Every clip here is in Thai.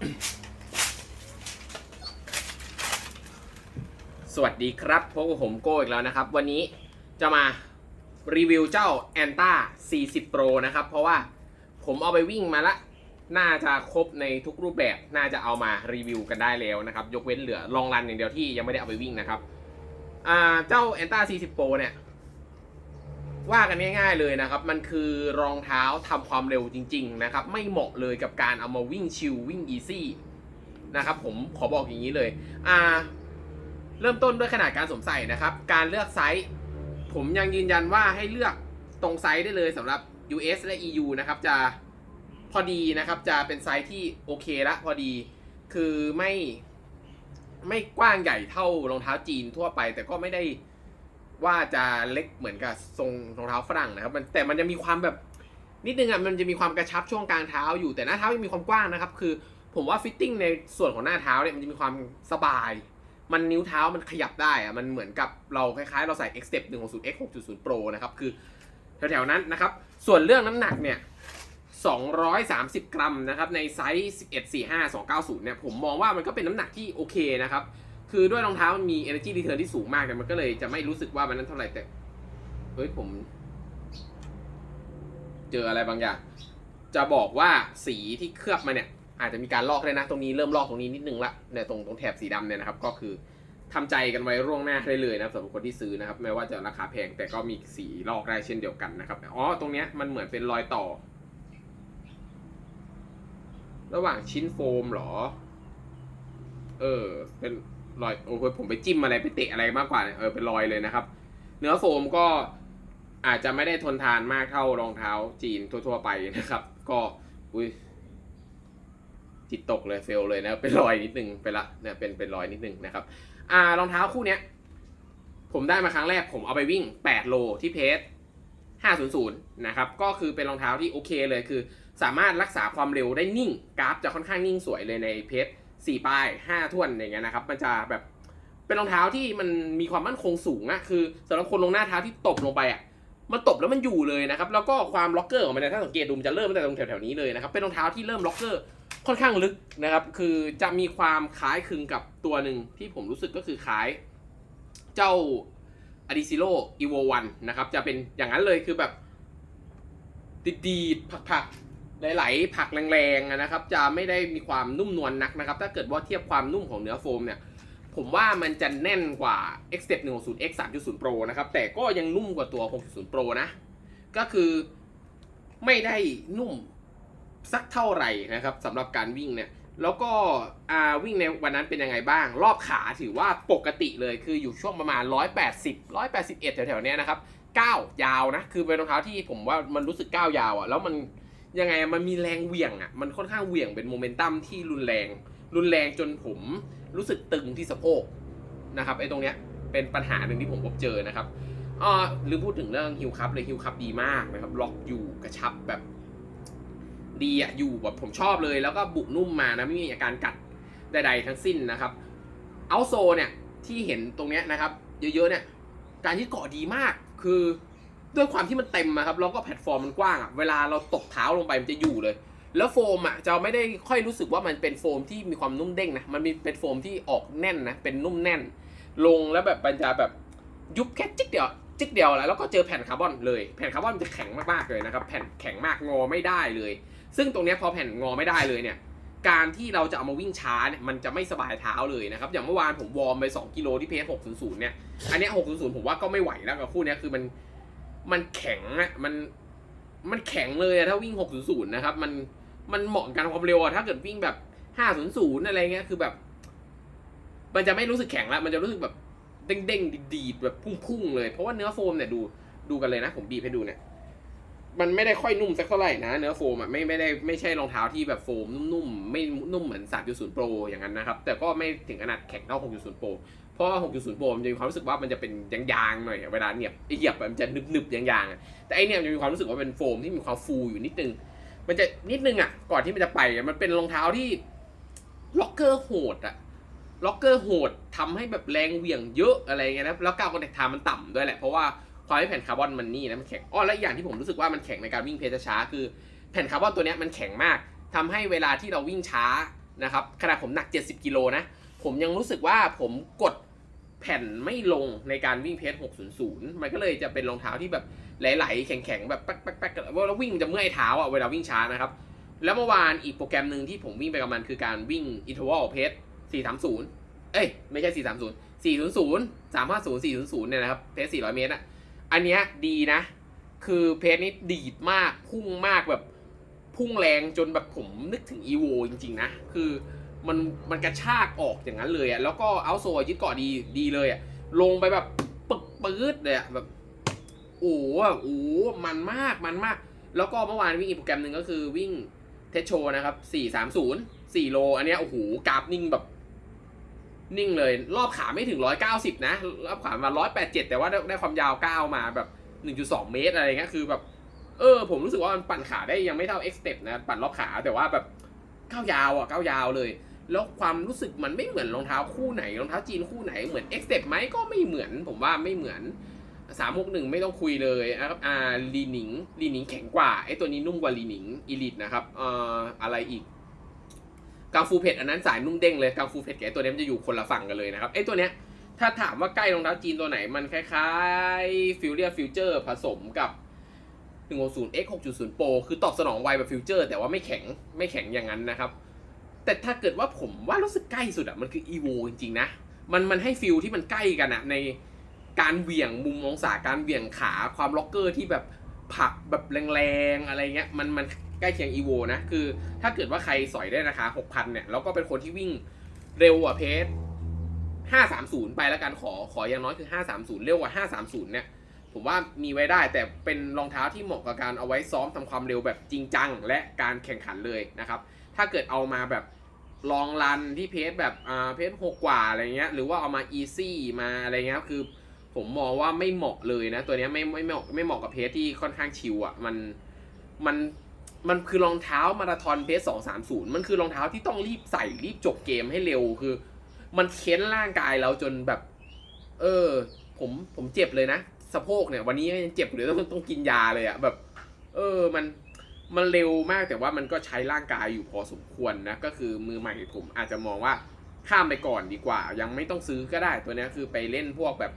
สวัสดีครับพบกับผมโก้อีกแล้วนะครับ วันนี้จะมารีวิวเจ้า a n t a 40 Pro นะครับ เพราะว่าผมเอาไปวิ่งมาละ น่าจะครบในทุกรูปแบบ น่าจะเอามารีวิวกันได้แล้วนะครับ ยกเว้นเหลือลองรันอย่างเดียวที่ยังไม่ได้เอาไปวิ่งนะครับเจ้า a n t a 40 Pro เนี่ย ว่ากันง่ายๆเลยนะครับ มันคือรองเท้าทำความเร็วจริง ๆ นะครับ ไม่เหมาะเลยกับการเอามาวิ่งชิลวิ่งอีซี่นะครับ ผมขอบอกอย่างนี้เลยอ่าเริ่มต้นด้วยขนาดการสวมใส่นะครับ การเลือกไซส์ ผมยังยืนยันว่าให้เลือกตรงไซส์ได้เลยสำหรับ US และ EU นะครับ จะพอดีนะครับ จะเป็นไซส์ที่โอเคละพอดี คือไม่ไม่กว้างใหญ่เท่ารองเท้าจีนทั่วไป แต่ก็ไม่ได้ ว่าจะเล็กเหมือนกับทรงรองเท้าฝรั่งนะครับมันแต่มันจะมีความแบบนิดนึงอะมันจะมีความกระชับช่วงกลางเท้าอยู่แต่หน้าเท้ายังมีความกว้างนะครับ คือผมว่าฟิตติ้งในส่วนของหน้าเท้าเนี่ยมันจะมีความสบาย มันนิ้วเท้ามันขยับได้อะมันเหมือนกับเราคล้ายๆ เราใส่ X Step 160 X 6.0 Pro นะครับคือแถวๆนั้นนะครับ ส่วนเรื่องน้ำหนักเนี่ย230 กรัมนะครับในไซส์ 1145 290เนี่ยผมมองว่ามันก็เป็นน้ำหนักที่โอเคนะครับ คือด้วยรองเท้ามันมี energy return ที่สูงมากเนี่มันก็เลยจะไม่รู้สึกว่ามันนั้นเท่าไหร่แต่ เฮ้ยผม เจออะไรบางอย่าง จะบอกว่าสีที่เคลือบมาเนี่ย อาจจะมีการลอกเลยนะ ตรงนี้เริ่มลอกตรงนี้นิดนึงละเนี่ยตรงตรงแถบสีดำเนี่ยนะครับ ก็คือทำใจกันไว้ร่วงหน้าได้เลยนะครับสำหรับคนที่ซื้อนะครับไม่ว่าจะราคาแพงแต่ก็มีสีลอกได้เช่นเดียวกันนะครับอ๋อตรงเนี้ยมันเหมือนเป็นรอยต่อ ระหว่างชิ้นโฟมหรอ เออเป็น รอยโอ้โหผมไปจิ้มอะไรไปเตะอะไรมากกว่าเนี่เออเป็นรอยเลยนะครับ เนื้อโฟมก็อาจจะไม่ได้ทนทานมากเท่ารองเท้าจีนทั่ว ๆ ไปนะครับ ก็อุ้ยจิตตกเลยเฟลเลยนะเป็นรอยนิดนึงไปละเนี่ยเป็นเป็นรอยนิดนึงนะครับ อ่ารองเท้าคู่เนี้ย ผมได้มาครั้งแรกผมเอาไปวิ่ง 8 โลที่เพจ500 นะครับ ก็คือเป็นรองเท้าที่โอเคเลยคือ สามารถรักษาความเร็วได้นิ่ง กราฟจะค่อนข้างนิ่งสวยเลยในเพจ 4ป้าย5ท่วนอย่างเงี้ยนะครับ มันจะแบบเป็นรองเท้าที่มันมีความมั่นคงสูงอะคือสำหรับคนลงหน้าเท้าที่ตบลงไปอะมันตบแล้วมันอยู่เลยนะครับ แล้วก็ความล็อกเกอร์ของมันเนี่ยถ้าสังเกตดูมันจะเริ่มตั้งแต่ตรงแถวๆนี้เลยนะครับ เป็นรองเท้าที่เริ่มล็อกเกอร์ค่อนข้างลึกนะครับ คือจะมีความคล้ายคลึงกับตัวหนึ่งที่ผมรู้สึกก็คือคล้าย เจ้า a d i s i l o Evo 1นะครับ จะเป็นอย่างนั้นเลยคือแบบดีดๆผักๆ หลๆผักแรงๆนะครับ จะไม่ได้มีความนุ่มนวลนักนะครับ ถ้าเกิดว่าเทียบความนุ่มของเนื้อโฟมเนี่ยผมว่ามันจะแน่นกว่า X Step 160 X 3.0 Pro นะครับ แต่ก็ยังนุ่มกว่าตัว 6.0 Pro นะ ก็คือไม่ได้นุ่มสักเท่าไหร่นะครับสำหรับการวิ่งเนี่ย แล้วก็วิ่งในวันนั้นเป็นยังไงบ้าง รอบขาถือว่าปกติเลยคืออยู่ช่วงประมาณ 180 181 แถวๆเนี้ยนะครับก้าวยาวนะ คือเป็นรองเท้าที่ผมว่ามันรู้สึกก้าวยาวอะ่ะแล้วมัน ยังไงมันมีแรงเหวี่ยงอะ่ะมันค่อนข้างเหวี่ยงเป็นโมเมนตัมที่รุนแรง รุนแรงจนผมรู้สึกตึงที่สะโพกนะครับไอ้ตรงเนี้ยเป็นปัญหาหนึ่งที่ผมพบเจอนะครับอ่าลืมพูดถึงเรื่องฮิวคัพเลยฮิวคัพดีมากนะครับล็อกอยู่กระชับแบบดีอะอยู่แบบผมชอบเลย แล้วก็บุนุ่มมานะไม่มีอาการกัดใดๆทั้งสิ้นนะครับเอาโซเนี่ยที่เห็นตรงเนี้ยนะครับ เยอะๆเนี่ยการที่เกาะดีมากคือ ด้วยความที่มันเต็มอะครับแล้วก็แพลตฟอร์มมันกว้างอะเวลาเราตกเท้าลงไปมันจะอยู่เลย แล้วโฟมอะจะไม่ได้ค่อยรู้สึกว่ามันเป็นโฟมที่มีความนุ่มเด้งนะมันมีเป็นโฟมที่ออกแน่นนะเป็นนุ่มแน่น ลงแล้วแบบมันจะแบบยุบแค่จิ๊กเดียวจิ๊กเดียวแล้วแล้วก็เจอแผ่นคาร์บอนเลยแผ่นคาร์บอนมันจะแข็งมากๆเลยนะครับแผ่นแข็งมากงอไม่ได้เลย ซึ่งตรงเนี้ยพอแผ่นงอไม่ได้เลยเนี่ยการที่เราจะเอามาวิ่งช้าเนี่ยมันจะไม่สบายเท้าเลยนะครับอย่างเมื่อวานผมวอร์มไป 2 กิโลที่เพจ600 เนี่ยอันนี้600 ผมว่าก็ไม่ไหวแล้วกับคู่นี้คือมัน มันแข็งอะมันมันแข็งเลยอะถ้าวิ่ง600นย์นะครับ มันมันเหมาะกับความเร็วอะถ้าเกิดวิ่งแบบ500อะไรเงี้ยคือแบบ มันจะไม่รู้สึกแข็งแล้วมันจะรู้สึกแบบเด้งๆดีดๆแบบพุ่งๆเลย เพราะว่าเนื้อโฟมเนี่ยดูดูกันเลยนะ ผมบีบให้ดูเนี่ยมันไม่ได้ค่อยนุ่มสักเท่าไหร่นะ เนื้อโฟมอะไม่ไม่ได้ไม่ใช่รองเท้าที่แบบโฟมนุ่มๆ ไม่นุ่มเหมือน 3.0 Pro อย่างนั้นนะครับ แต่ก็ไม่ถึงขนาดแข็งเท่า 6.0 Pro เพราะว่า 6.0 Pro มันจะมีความรู้สึกว่ามันจะเป็นยางๆหน่อยเวลาเหยียบไอ้เหยียบมันจะหนึบๆยางๆแต่ไอเนี่ยมันจะมีความรู้สึกว่าเป็นโฟมที่มีความฟูอยู่นิดนึง มันจะนิดนึงอะ ก่อนที่มันจะไปมันเป็นรองเท้าที่ล็อกเกอร์โหดอะล็อกเกอร์โหดทำให้แบบแรงเหวี่ยงเยอะอะไรเงี้ยนะแล้วกาวคอนแทคทม์มันต่ำด้วยแหละเพราะว่าความที่แผ่นคาร์บอนมันนี่นะมันแข็งอ้อและอย่างที่ผมรู้สึกว่ามันแข็งในการวิ่งเพจช้าคือแผ่นคาร์บอนตัวเนี้ยมันแข็งมากทำให้เวลาที่เราวิ่งช้านะครับขนาดผมหนัก 70กิโลนะผมยังรู้สึกว่าผมกด แผ่นไม่ลงในการวิ่งเพจ600 มันก็เลยจะเป็นรองเท้าที่แบบไหลๆแข็งๆแบบแป๊กๆแล้ววิ่งจะเมื่อยเท้าอะเวลาวิ่งช้านะครับ แล้วเมื่อวานอีกโปรแกรมหนึ่งที่ผมวิ่งไปกับมันคือการวิ่งอินทอร์วัลเพจ430 เอ้ย ไม่ใช่ 430 400 350 400 เนี่ยนะครับ เพจ400 เมตรอะ อันเนี้ยดีนะ คือเพจนี้ดีดมาก พุ่งมากแบบพุ่งแรงจนแบบผมนึกถึง EVO จริงๆนะ คือ มันมันกระชากออกอย่างนั้นเลยอะแล้วก็เอาโซยึดเกาะดีดีเลยอะลงไปแบบปึกปื๊ดเลยอะแบบโอ้โหแบบโอ้โหมันมากมันมาก แล้วก็เมื่อวานวิ่งอีกโปรแกรมหนึ่งก็คือวิ่งเทสโชนะครับ430 4โล อันเนี้ยโอ้โหกราฟนิ่งแบบนิ่งเลย รอบขาไม่ถึง190นะ รอบขามา187แปดเจ็ดแต่ว่าได้ความยาวเก้ามาแบบ1.2เมตรอะไรเงี้ยคือแบบ เออ ผมรู้สึกว่ามันปั่นขาได้ยังไม่เท่า X step นะ ปั่นรอบขาแต่ว่าแบบก้าวยาวอะก้าวยาวเลย แล้วความรู้สึกมันไม่เหมือนรองเท้าคู่ไหนรองเท้าจีนคู่ไหนเหมือน X step ไหมก็ไม่เหมือนผมว่าไม่เหมือน361ไม่ต้องคุยเลยนะครับอ่าลีหนิงลีหนิงแข็งกว่าไอ้ตัวนี้นุ่มกว่าลีหนิงอีลิทนะครับเอ่ออะไรอีกกังฟูเพชอันนั้นสายนุ่มเด้งเลยกังฟูเพชกับไอ้ตัวนี้มันจะอยู่คนละฝั่งกันเลยนะครับไอ้ตัวเนี้ยถ้าถามว่าใกล้รองเท้าจีนตัวไหนมันคล้ายๆฟิวเรียฟิวเจอร์ผสมกับ160 X 6.0 Pro คือตอบสนองไวแบบฟิวเจอร์ แต่ว่าไม่แข็งไม่แข็งอย่างนั้นนะครับ แต่ถ้าเกิดว่าผมว่ารู้สึกใกล้สุดอะมันคือ EVO จริงๆนะ มันมันให้ฟิลที่มันใกล้กันอะในการเหวี่ยงมุมองศาการเหวี่ยงขาความล็อกเกอร์ที่แบบผักแบบแรงๆอะไรเงี้ยมันมันใกล้เคียง EVO นะ คือ ถ้าเกิดว่าใครสอยได้ราคา6,000 เนี่ย แล้วก็เป็นคนที่วิ่งเร็วกว่าเพจ530 ไปแล้วกันขอขออย่างน้อยคือ 530 เร็วกว่า 530 เนี่ย ผมว่ามีไว้ได้แต่เป็นรองเท้าที่เหมาะกับการเอาไว้ซ้อมทำความเร็วแบบจริงจัง และการแข่งขันเลยนะครับ ถ้าเกิดเอามาแบบ ลองรันที่เพจแบบอ่าเพจหกกว่าอะไรเงี้ยหรือว่าเอามาอีซี่มาอะไรเงี้ยคือผมมองว่าไม่เหมาะเลยนะ ตัวนี้ไม่ไม่ไม่เหมาะไม่เหมาะกับเพจที่ค่อนข้างชิวอะ่ะมันมันมันคือรองเท้ามาราธอนเพจสองสามศูนย์มันคือรองเท้าที่ต้องรีบใส่รีบจบเกมให้เร็วคือ มันเค้นร่างกายเราจนแบบ เออ ผมผมเจ็บเลยนะสะโพกเนี่ย วันนี้ยังเจ็บเลยต้องต้องกินยาเลยอะแบบ เออมัน มันเร็วมากแต่ว่ามันก็ใช้ร่างกายอยู่พอสมควรนะ ก็คือมือใหม่ผมอาจจะมองว่าข้ามไปก่อนดีกว่า ยังไม่ต้องซื้อก็ได้ตัวนี้คือไปเล่นพวกแบบ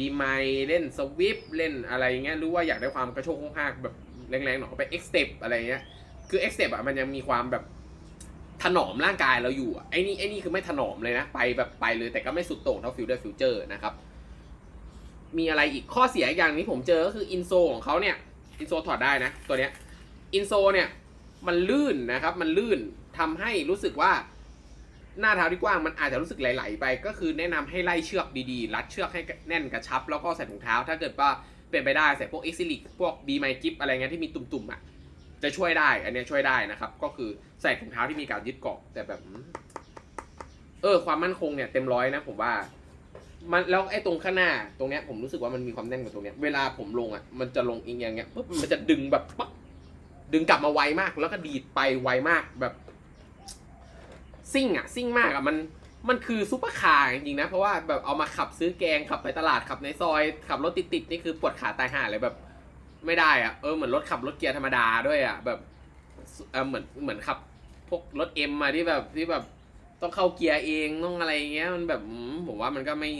ดีไมเล่นสวิปเล่นอะไรเงี้ยหรือว่าอยากได้ความกระโชกโค้งหักแบบแรงๆหน่อยก็ไปเอ็กสเตปอะไรเงี้ยคือเอ็กสเตปอะมันยังมีความแบบถนอมร่างกายเราอยู่ไอ้นี่ไอ้นี่คือไม่ถนอมเลยนะ ไปแบบไปเลยแต่ก็ไม่สุดโต่งเท่าฟิลเดอร์ฟิวเจอร์นะครับ มีอะไรอีกข้อเสียอีกอย่างที่ผมเจอก็คืออินโซของเขาเนี่ยอินโซถอดได้นะ ตัวเนี้ย อินโซเนี่ยมันลื่นนะครับ มันลื่นทำให้รู้สึกว่าหน้าเท้าที่กว้างมันอาจจะรู้สึกไหลๆไป ก็คือแนะนำให้ไล่เชือกดีๆ รัดเชือกให้แน่นกระชับ แล้วก็ใส่ถุงเท้า ถ้าเกิดว่าเป็นไปได้ใส่พวกเอ็กซิลิกพวกบีไมกิฟอะไรเงี้ยที่มีตุ่มๆอะจะช่วยได้ อันเนี้ยช่วยได้นะครับ ก็คือใส่ถุงเท้าที่มีการยึดเกาะแต่แบบ เออ ความมั่นคงเนี่ยเต็มร้อยนะผมว่า มันแล้วไอ้ตรงข้างหน้าตรงเนี้ยผมรู้สึกว่ามันมีความแน่นกว่าตรงเนี้ย เวลาผมลงอะมันจะลงอีกอย่างเงี้ยปุ๊บมันจะดึงแบบปั๊บ ดึงกลับมาไวมาก แล้วก็ดีดไปไวมากแบบ ซิ่งอะซิ่งมากอะมันมันคือซุปเปอร์คาร์จริงๆนะ เพราะว่าแบบเอามาขับซื้อแกงขับไปตลาดขับในซอย ขับรถติดๆนี่คือปวดขาตายห่าเลยแบบ ไม่ได้อะเออเหมือนรถขับรถเกียร์ธรรมดาด้วยอะแบบเออเหมือนเหมือนขับพวกรถเอ็มมาที่แบบที่แบบต้องเข้าเกียร์เองต้องอะไรเงี้ยมันแบบผมว่ามันก็ไม่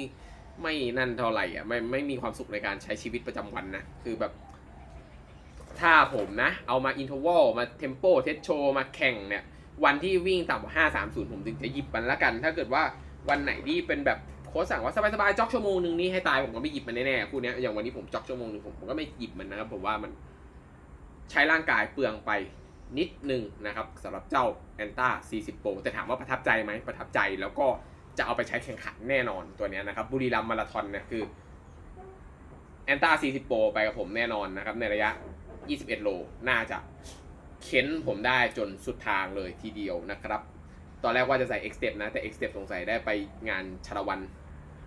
ไม่นั่นเท่าไหร่อะไม่ไม่มีความสุขในการใช้ชีวิตประจำวันนะคือแบบ ถ้าผมนะ เอามาอินเทอร์วลมาเทมโปเทสโชมาแข่งเนี่ย วันที่วิ่งต่ำกว่า 530 ผมถึงจะหยิบมันละกัน ถ้าเกิดว่าวันไหนที่เป็นแบบโค้ชสั่งว่าสบายๆ จ็อกชั่วโมงหนึ่งนี่ให้ตายผมก็ไม่หยิบมันแน่ๆคู่นี้อย่างวันนี้ผมจ็อกชั่วโมงหนึ่งผมผมก็ไม่หยิบมันนะครับผมว่ามันใช้ร่างกายเปลืองไปนิดนึงนะครับสำหรับเจ้าแอนต้า40 Pro แต่ถามว่าประทับใจไหมประทับใจแล้วก็จะเอาไปใช้แข่งขันแน่นอนตัวนี้นะครับบุรีรัมมาราธอนเนี่ยคือแอนต้า40 Pro ไปกับผมแน่นอนนะครับในระยะ 21 โล น่าจะเค้นผมได้จนสุดทางเลยทีเดียวนะครับ ตอนแรกว่าจะใส่ X Step นะ แต่ X Step สงสัยได้ไปงานชาละวัน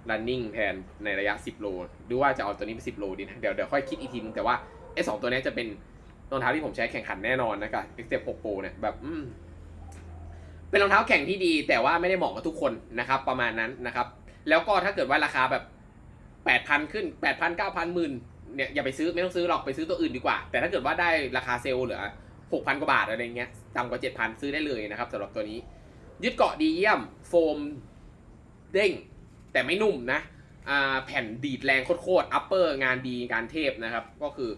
running แทนในระยะ 10 โล หรือว่าจะเอาตัวนี้ไป 10 โลดีนะเดี๋ยวเดี๋ยวค่อยคิดอีกทีนึงแต่ว่าไอ้สองตัวนี้จะเป็นรองเท้าที่ผมใช้แข่งขันแน่นอนนะครับ X Step 6 Pro เนี่ยแบบเป็นรองเท้าแข่งที่ดี แต่ว่าไม่ได้เหมาะกับทุกคนนะครับ ประมาณนั้นนะครับ แล้วก็ถ้าเกิดว่าราคาแบบ 8,000 ขึ้น 8,000 9,000หมื่น เนี่ยอย่าไปซื้อไม่ต้องซื้อหรอกไปซื้อตัวอื่นดีกว่า แต่ถ้าเกิดว่าได้ราคาเซลล์เหลือ6,000กว่าบาทอะไรเงี้ยต่ำกว่า7,000ซื้อได้เลยนะครับสำหรับตัวนี้ ยึดเกาะดีเยี่ยม โฟมเด้ง แต่ไม่นุ่มนะอ่าแผ่นดีดแรงโคตรๆอัปเปอร์งานดีงานเทพนะครับ ก็คือ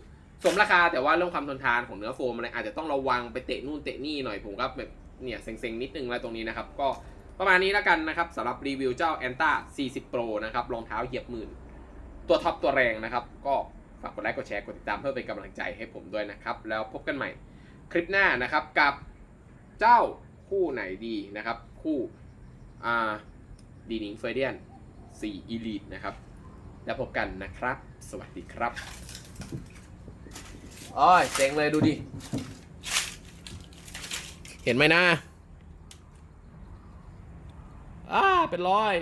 สมราคาแต่ว่าเรื่องความทนทานของเนื้อโฟมอะไรอาจจะต้องระวังไปเตะนู่นเตะนี่หน่อยผมก็แบบเนี่ยเซ็งๆนิดนึงแล้วตรงนี้นะครับ ก็ประมาณนี้แล้วกันนะครับสำหรับรีวิวเจ้า a n t a 40 Pro นะครับรองเท้าเหยียบหมื่น ตัวท็อปตัวแรงนะครับก็ ฝากกดไลค์กดแชร์กดติดตามเพื่อเป็นกำลังใจให้ผมด้วยนะครับ แล้วพบกันใหม่คลิปหน้านะครับกับเจ้าคู่ไหนดีนะครับ คู่อ่าดีนิงเฟเดียน4 Elite นะครับ แล้วพบกันนะครับ สวัสดีครับอ้อยเจ๋งเลยดูดิ เห็นไหมนะอ่าเป็นรอย